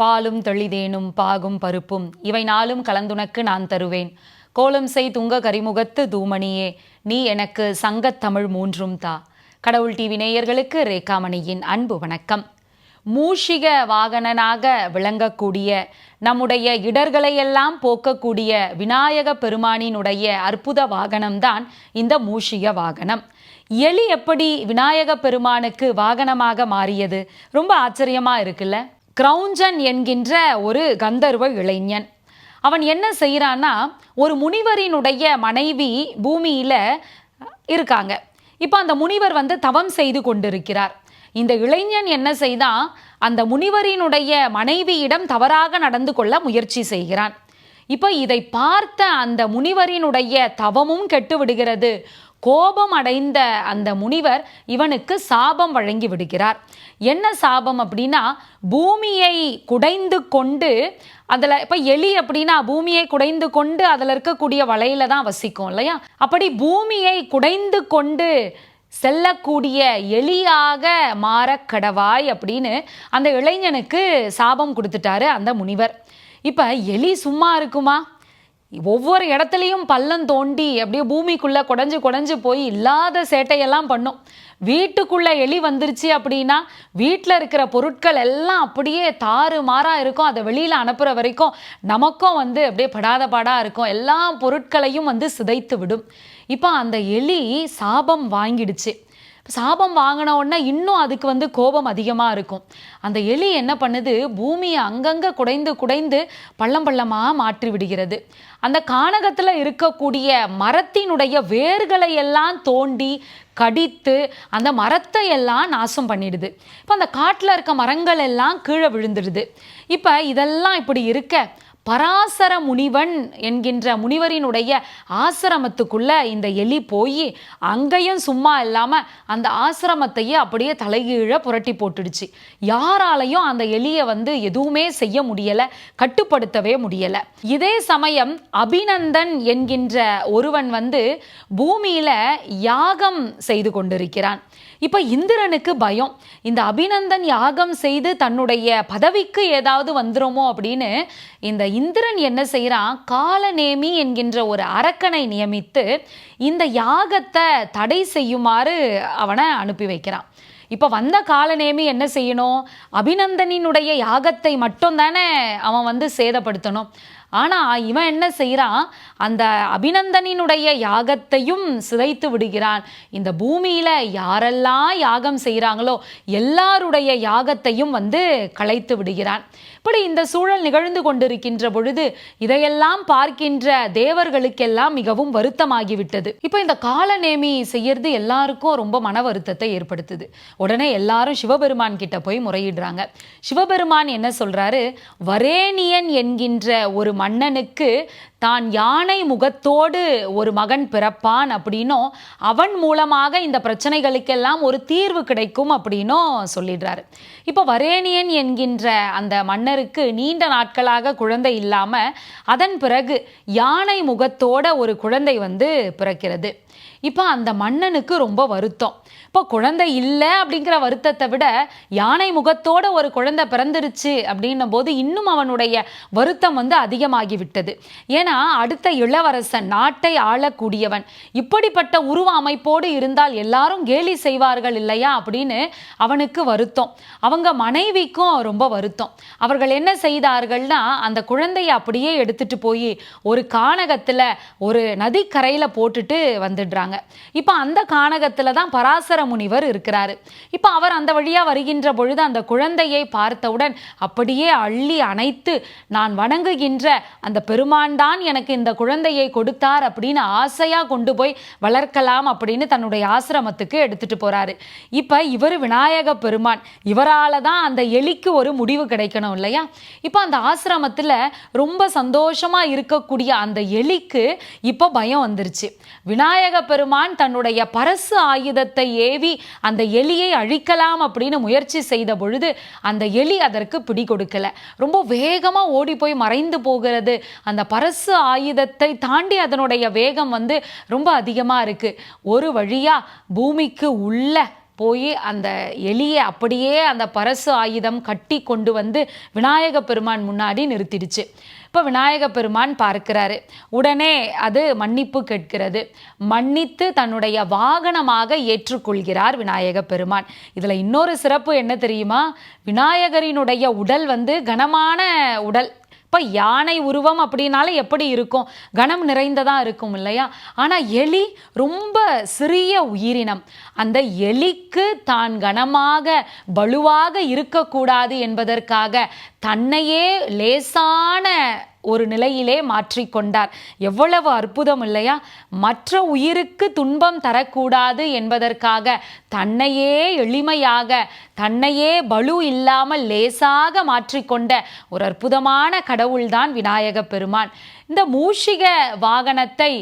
பாலும் தெளிதேனும் பாகும் பருப்பும் இவை நாளும் கலந்துனக்கு நான் தருவேன். கோலம் செய் துங்க கரிமுகத்து தூமணியே நீ எனக்கு சங்கத்தமிழ் மூன்றும் தா. கடவுள் டிவி நேயர்களுக்கு ரேகாமணியின் அன்பு வணக்கம். மூஷிக வாகனனாக விளங்கக்கூடிய நம்முடைய இடர்களையெல்லாம் போக்கக்கூடிய விநாயக பெருமானினுடைய அற்புத வாகனம்தான் இந்த மூஷிக வாகனம். எலி எப்படி விநாயக பெருமானுக்கு வாகனமாக மாறியது? ரொம்ப ஆச்சரியமாக இருக்குல்ல? கிரௌஞ்சன் என்கின்ற ஒரு கந்தர்வ இளைஞன். அவன் என்ன செய்கிறான்னா ஒரு முனிவரினுடைய மனைவி பூமியில் இருக்காங்க. இப்போ அந்த முனிவர் வந்து தவம் செய்து கொண்டிருக்கிறார். இந்த இளைஞன் என்ன செய்தான் அந்த முனிவரினுடைய மனைவியிடம் தவறாக நடந்து கொள்ள முயற்சி செய்கிறான். இப்போ இதை பார்த்த அந்த முனிவரினுடைய தவமும் கெட்டு விடுகிறது. கோபம் அடைந்த அந்த முனிவர் இவனுக்கு சாபம் வழங்கி விடுகிறார். என்ன சாபம் அப்படின்னா பூமியை குடைந்து கொண்டு அதில் இப்போ எலி அப்படின்னா பூமியை குடைந்து கொண்டு அதில் இருக்கக்கூடிய வலையில தான் வசிக்கும் இல்லையா? அப்படி பூமியை குடைந்து கொண்டு செல்லக்கூடிய எலியாக மாறக்கடவாய் அப்படின்னு அந்த இளைஞனுக்கு சாபம் கொடுத்துட்டாரு அந்த முனிவர். இப்போ எலி சும்மா இருக்குமா? ஒவ்வொரு இடத்துலையும் பள்ளம் தோண்டி அப்படியே பூமிக்குள்ளே குடஞ்சு குடஞ்சு போய் இல்லாத சேட்டையெல்லாம் பண்ணும். வீட்டுக்குள்ளே எலி வந்துருச்சு அப்படின்னா வீட்டில் இருக்கிற பொருட்கள் எல்லாம் அப்படியே தாறு மாறாக இருக்கும். அதை வெளியில் அனுப்புகிற வரைக்கும் நமக்கும் வந்து அப்படியே படாத பாடாக இருக்கும். எல்லா பொருட்களையும் வந்து சிதைத்து விடும். இப்போ அந்த எலி சாபம் வாங்கிடுச்சு. சாபம் வாங்கின உடனே இன்னும் அதுக்கு வந்து கோபம் அதிகமாக இருக்கும். அந்த எலி என்ன பண்ணுது? பூமியை அங்கங்கே குடைந்து குடைந்து பள்ளம் பள்ளமாக மாற்றி விடுகிறது. அந்த கானகத்தில் இருக்கக்கூடிய மரத்தினுடைய வேர்களை எல்லாம் தோண்டி கடித்து அந்த மரத்தை எல்லாம் நாசம் பண்ணிடுது. இப்போ அந்த காட்டில் இருக்க மரங்கள் எல்லாம் கீழே விழுந்துடுது. இப்போ இதெல்லாம் இப்படி இருக்க. பராசர முனிவன் என்கின்ற முனிவரினுடைய ஆசிரமத்துக்குள்ள இந்த எலி போய் அங்கேயும் சும்மா இல்லாமல் அந்த ஆசிரமத்தையே அப்படியே தலைகீழ புரட்டி போட்டுடுச்சு. யாராலையும் அந்த எலியை வந்து எதுவுமே செய்ய முடியலை கட்டுப்படுத்தவே முடியலை. இதே சமயம் அபிநந்தன் என்கின்ற ஒருவன் வந்து பூமியில யாகம் செய்து கொண்டிருக்கிறான். இப்போ இந்திரனுக்கு பயம். இந்த அபிநந்தன் யாகம் செய்து தன்னுடைய பதவிக்கு ஏதாவது வந்துருமோ அப்படின்னு இந்த இந்திரன் என்ன செய்கிறான் காலநேமி என்கின்ற ஒரு அரக்கனை நியமித்து இந்த யாகத்தை தடை செய்யுமாறு அவனை அனுப்பி வைக்கிறான். இப்போ வந்த காலநேமி என்ன செய்யணும்? அபிநந்தனினுடைய யாகத்தை மட்டும் தானே அவன் வந்து சேதப்படுத்தணும். ஆனால் இவன் என்ன செய்கிறான் அந்த அபிநந்தனினுடைய யாகத்தையும் சிதைத்து விடுகிறான். இந்த பூமியில் யாரெல்லாம் யாகம் செய்கிறாங்களோ எல்லாருடைய யாகத்தையும் வந்து களைத்து விடுகிறான். இப்படி இந்த சூழல் நிகழ்ந்து கொண்டிருக்கின்ற பொழுது இதையெல்லாம் பார்க்கின்ற தேவர்களுக்கெல்லாம் மிகவும் வருத்தமாகிவிட்டது. இப்போ இந்த காலநேமி செய்யறது எல்லாருக்கும் ரொம்ப மன வருத்தத்தை ஏற்படுத்துது. உடனே எல்லாரும் சிவபெருமான் கிட்ட போய் முறையிடுறாங்க. சிவபெருமான் என்ன சொல்றாரு? வரேனியன் என்கின்ற ஒரு மன்னனுக்கு தான் யானை முகத்தோடு ஒரு மகன் பிறப்பான் அப்படின்னும் அவன் மூலமாக இந்த பிரச்சனைகளுக்கெல்லாம் ஒரு தீர்வு கிடைக்கும் அப்படின்னும் சொல்லிடுறாரு. இப்போ வரேனியன் என்கின்ற அந்த மன்னருக்கு நீண்ட நாட்களாக குழந்தை இல்லாமல் அதன் பிறகு யானை முகத்தோட ஒரு குழந்தை வந்து பிறக்கிறது. இப்போ அந்த மன்னனுக்கு ரொம்ப வருத்தம். இப்போ குழந்தை இல்லை அப்படிங்கிற வருத்தத்தை விட யானை முகத்தோட ஒரு குழந்தை பிறந்துருச்சு அப்படின்னும் போது இன்னும் அவனுடைய வருத்தம் வந்து அதிகமாகி விட்டது ஏன்னா அடுத்த இளவரசன் நாட்டை ஆளக்கூடியவன். இப்படிப்பட்ட உருவ அமைப்போடு இருந்தால் எல்லாரும் கேலி செய்வார்கள் இல்லையா அப்படின்னு அவனுக்கு வருத்தம். அவங்க மனைவிக்கும் ரொம்ப வருத்தம். அவர்கள் என்ன செய்தார்கள்னா அந்த குழந்தையை அப்படியே எடுத்துட்டு போய் ஒரு கானகத்தில் ஒரு நதிக்கரையில் போட்டுட்டு வந்துடுறாங்க. இப்போ அந்த கானகத்தில் தான் பராசர முனிவர் இருக்கிறாரு. இப்போ அவர் அந்த வழியாக வருகின்ற பொழுது அந்த குழந்தையை பார்த்தவுடன் அப்படியே அள்ளி அணைத்து நான் வணங்குகின்ற அந்த பெருமான்தான் எனக்கு இந்த குழந்தையை கொடுத்தார் அப்படின்னு ஆசையாக கொண்டு போய் வளர்க்கலாம் அப்படின்னு தன்னுடைய ஆசிரமத்துக்கு எடுத்துட்டு போறாரு. இப்போ இவர் விநாயக பெருமான். இவரால் தான் அந்த எலிக்கு ஒரு முடிவு கிடைக்கணும் இல்லையா? இப்போ அந்த ஆசிரமத்தில் ரொம்ப சந்தோஷமா இருக்கக்கூடிய அந்த எலிக்கு இப்போ பயம் வந்துருச்சு. விநாயக சிவபெருமான் தன்னுடைய பரசு ஆயுதத்தை ஏவி அந்த எலியை அழிக்கலாம் அப்படின்னு முயற்சி செய்த பொழுது அந்த எலி அதற்கு பிடி கொடுக்கல. ரொம்ப வேகமாக ஓடி போய் மறைந்து போகிறது. அந்த பரசு ஆயுதத்தை தாண்டி அதனுடைய வேகம் வந்து ரொம்ப அதிகமாக இருக்கு. ஒரு வழியா பூமிக்கு உள்ள போய் அந்த எலியை அப்படியே அந்த பரசு ஆயுதம் கட்டி கொண்டு வந்து விநாயக பெருமான் முன்னாடி நிறுத்திடுச்சு. இப்போ விநாயக பெருமான் பார்க்கிறாரு. உடனே அது மன்னிப்பு கேட்கிறது. மன்னித்து தன்னுடைய வாகனமாக ஏற்றுக்கொள்கிறார் விநாயக பெருமான். இதில் இன்னொரு சிறப்பு என்ன தெரியுமா? விநாயகரினுடைய உடல் வந்து கனமான உடல். இப்போ யானை உருவம் அப்படின்னாலே எப்படி இருக்கும்? கனம் நிறைந்ததாக இருக்கும் இல்லையா? ஆனால் எலி ரொம்ப சிறிய உயிரினம். அந்த எலிக்கு தான் கனமாக வலுவாக இருக்கக்கூடாது என்பதற்காக தன்னையே லேசான ஒரு நிலையிலே மாற்றிக்கொண்டார் எவ்வளவு அற்புதம் இல்லையா? மற்ற உயிருக்கு துன்பம் தரக்கூடாது என்பதற்காக தன்னையே எளிமையாக தன்னையே பலு இல்லாமல் லேசாக மாற்றிக்கொண்ட ஒரு அற்புதமான கடவுள்தான் விநாயக பெருமான். இந்த மூஷிக வாகனத்தை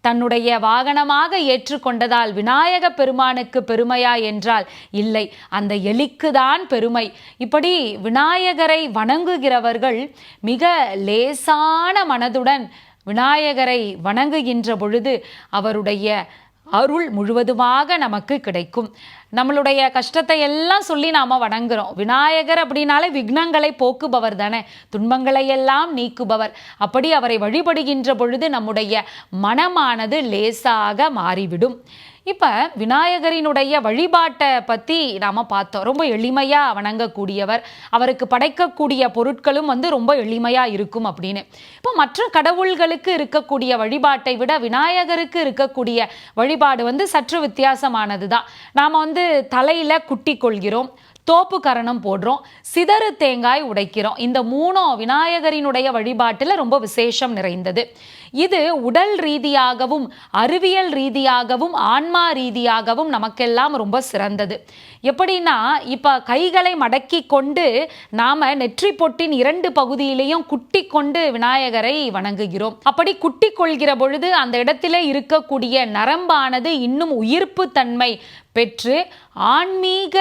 தன்னுடைய வாகனமாக ஏற்றுக்கொண்டதால் விநாயக பெருமானுக்கு பெருமையா என்றால் இல்லை. அந்த எலிக்குதான் பெருமை. இப்படி விநாயகரை வணங்குகிறவர்கள் மிக லேசான மனதுடன் விநாயகரை வணங்குகின்ற பொழுது அவருடைய அருள் முழுவதுமாக நமக்கு கிடைக்கும். நம்மளுடைய கஷ்டத்தை எல்லாம் சொல்லி நாம் வணங்குறோம். விநாயகர் அப்படின்னாலே விக்னங்களை போக்குபவர் தானே. துன்பங்களை எல்லாம் நீக்குபவர். அப்படி அவரை வழிபடுகின்ற பொழுது நம்முடைய மனமானது லேசாக மாறிவிடும். இப்போ விநாயகரினுடைய வழிபாட்டை பற்றி நாம் பார்த்தோம். ரொம்ப எளிமையாக வணங்கக்கூடியவர் அவருக்கு படைக்கக்கூடிய பொருட்களும் வந்து ரொம்ப எளிமையாக இருக்கும் அப்படின்னு. இப்போ மற்ற கடவுள்களுக்கு இருக்கக்கூடிய வழிபாட்டை விட விநாயகருக்கு இருக்கக்கூடிய வழிபாடு வந்து சற்று வித்தியாசமானது தான் நாம் வந்து தலையில் குட்டி கொள்கிறோம். தோப்பு கரணம் போடுறோம் சிதறு தேங்காய் உடைக்கிறோம். இந்த மூணும் விநாயகரினுடைய வழிபாட்டில் ரொம்ப விசேஷம் நிறைந்தது. இது உடல் ரீதியாகவும் அறிவியல் ரீதியாகவும் ஆன்மா ரீதியாகவும் நமக்கெல்லாம் ரொம்ப சிறந்தது. எப்படின்னா இப்போ கைகளை மடக்கி கொண்டு நாம் நெற்றி பொட்டின் இரண்டு பகுதியிலையும் குட்டி கொண்டு விநாயகரை வணங்குகிறோம். அப்படி குட்டி கொள்கிற பொழுது அந்த இடத்திலே இருக்கக்கூடிய நரம்பானது இன்னும் உயிர்ப்பு தன்மை பெற்று ஆன்மீக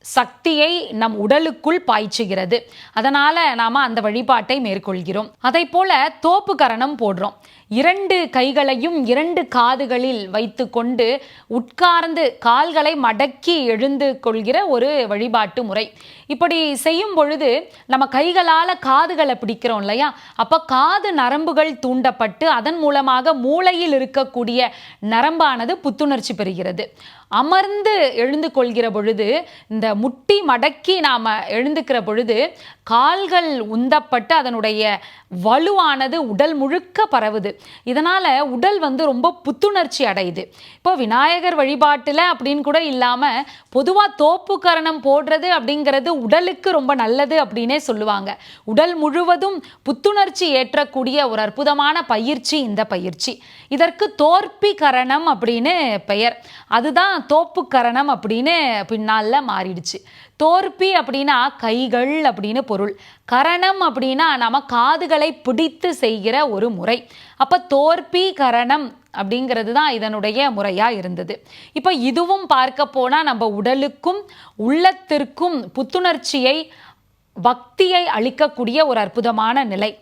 சக்தியை நம் உடலுக்குள் பாய்ச்சுகிறது. அதனால நாம அந்த வழிபாட்டை மேற்கொள்கிறோம். அதை போல தோப்பு கரணம் போடுறோம். இரண்டு கைகளையும் இரண்டு காதுகளில் வைத்து கொண்டு உட்கார்ந்து கால்களை மடக்கி எழுந்து கொள்கிற ஒரு வழிபாட்டு முறை. இப்படி செய்யும் பொழுது நம்ம கைகளால் காதுகளை பிடிக்கிறோம் இல்லையா? அப்போ காது நரம்புகள் தூண்டப்பட்டு அதன் மூலமாக மூளையில் இருக்கக்கூடிய நரம்பானது புத்துணர்ச்சி பெறுகிறது. அமர்ந்து எழுந்து கொள்கிற பொழுது இந்த முட்டி மடக்கி நாம் எழுந்துக்கிற பொழுது கால்கள் உந்தப்பட்டு அதனுடைய வலுவானது உடல் முழுக்க பரவுது. இதனால் உடல் வந்து ரொம்ப புத்துணர்ச்சி அடையுது. இப்போ விநாயகர் வழிபாட்டில் அப்படின்னு கூட இல்லாமல் பொதுவாக தோப்பு கரணம் போடுறது அப்படிங்கிறது உடலுக்கு ரொம்ப நல்லது அப்படின்னே சொல்லுவாங்க. உடல் முழுவதும் புத்துணர்ச்சி ஏற்றக்கூடிய ஒரு அற்புதமான பயிற்சி இந்த பயிற்சி. இதற்கு தோற்பி கரணம் அப்படின்னு பெயர். அதுதான் தோப்பு கரணம் அப்படின்னு பின்னால் மாறிடுச்சு. தோற்பி அப்படின்னா கைகள் அப்படின்னு பொருள். கரணம் அப்படின்னா நம்ம காதுகளை பிடித்து செய்கிற ஒரு முறை. அப்போ தோற்பி கரணம் அப்படிங்கிறது தான் இதனுடைய முறையாக இருந்தது. இப்போ இதுவும் பார்க்க போனால் நம்ம உடலுக்கும் உள்ளத்திற்கும் புத்துணர்ச்சியை பக்தியை அளிக்கக்கூடிய ஒரு அற்புதமான நிலை.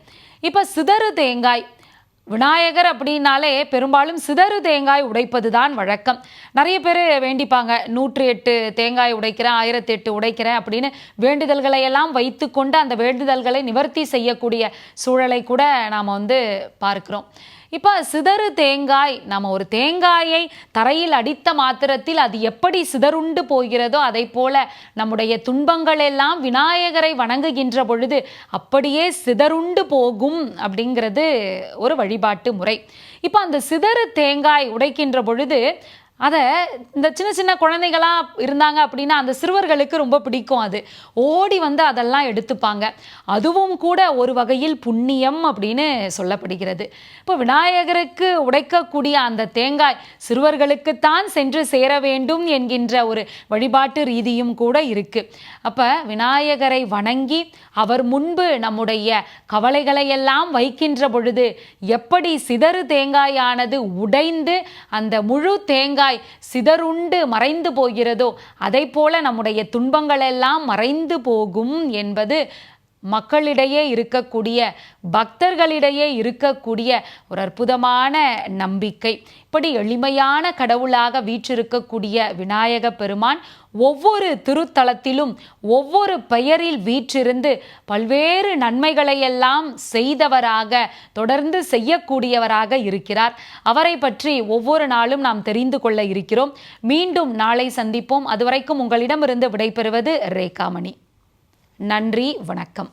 இப்போ சிதறு தேங்காய் விநாயகர் அப்படின்னாலே பெரும்பாலும் சிதறு தேங்காய் உடைப்பது தான் வழக்கம். நிறைய பேர் வேண்டிப்பாங்க நூற்றி எட்டு தேங்காய் உடைக்கிறேன் ஆயிரத்தி எட்டு உடைக்கிறேன் அப்படின்னு வேண்டுதல்களை எல்லாம் வைத்துக்கொண்டு அந்த வேண்டுதல்களை நிவர்த்தி செய்யக்கூடிய சூழலை கூட நாம் வந்து பார்க்கிறோம். இப்போ சிதறு தேங்காய் நம்ம ஒரு தேங்காயை தரையில் அடித்த மாத்திரத்தில் அது எப்படி சிதறுண்டு போகிறதோ அதை போல நம்முடைய துன்பங்கள் எல்லாம் விநாயகரை வணங்குகின்ற பொழுது அப்படியே சிதறுண்டு போகும் அப்படிங்கிறது ஒரு வழிபாட்டு முறை. இப்போ அந்த சிதறு தேங்காய் உடைக்கின்ற பொழுது அதை இந்த சின்ன சின்ன குழந்தைகளாக இருந்தாங்க அப்படின்னா அந்த சிறுவர்களுக்கு ரொம்ப பிடிக்கும் அது. ஓடி வந்து அதெல்லாம் எடுத்துப்பாங்க. அதுவும் கூட ஒரு வகையில் புண்ணியம் அப்படின்னு சொல்லப்படுகிறது. இப்போ விநாயகருக்கு உடைக்கக்கூடிய அந்த தேங்காய் சிறுவர்களுக்குத்தான் சென்று சேர வேண்டும் என்கின்ற ஒரு வழிபாட்டு ரீதியும் கூட இருக்குது அப்போ விநாயகரை வணங்கி அவர் முன்பு நம்முடைய கவலைகளை எல்லாம் வைக்கின்ற பொழுது எப்படி சிதறு தேங்காயானது உடைந்து அந்த முழு தேங்காய் சிதறுண்டு மறைந்து போகிறதோ அதை போல நம்முடைய துன்பங்கள் எல்லாம் மறைந்து போகும் என்பது மக்களிடையே இருக்கக்கூடிய பக்தர்களிடையே இருக்கக்கூடிய ஒரு அற்புதமான நம்பிக்கை. இப்படி எளிமையான கடவுளாக வீற்றிருக்கக்கூடிய விநாயக பெருமான் ஒவ்வொரு திருத்தலத்திலும் ஒவ்வொரு பெயரில் வீற்றிருந்து பல்வேறு நன்மைகளையெல்லாம் செய்தவராக தொடர்ந்து செய்யக்கூடியவராக இருக்கிறார். அவரை பற்றி ஒவ்வொரு நாளும் நாம் தெரிந்து கொள்ள இருக்கிறோம். மீண்டும் நாளை சந்திப்போம். அதுவரைக்கும் உங்களிடமிருந்து விடைபெறுவது ரேகாமணி. நன்றி வணக்கம்.